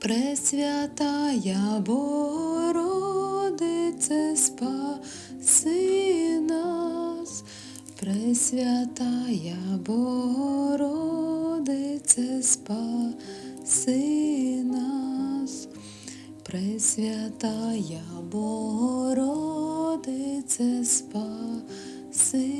Пресвятая Богородице, спаси нас. Пресвятая Богородице, спаси нас. Пресвятая Богородице, спаси нас.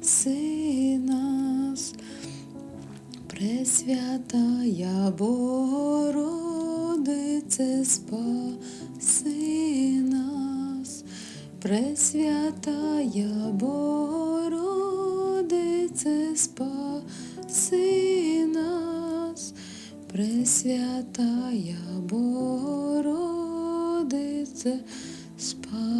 спаси нас. Пресвятая Богородице, спаси нас. Пресвятая Богородице, спаси нас. Пресвятая Богородице, спаси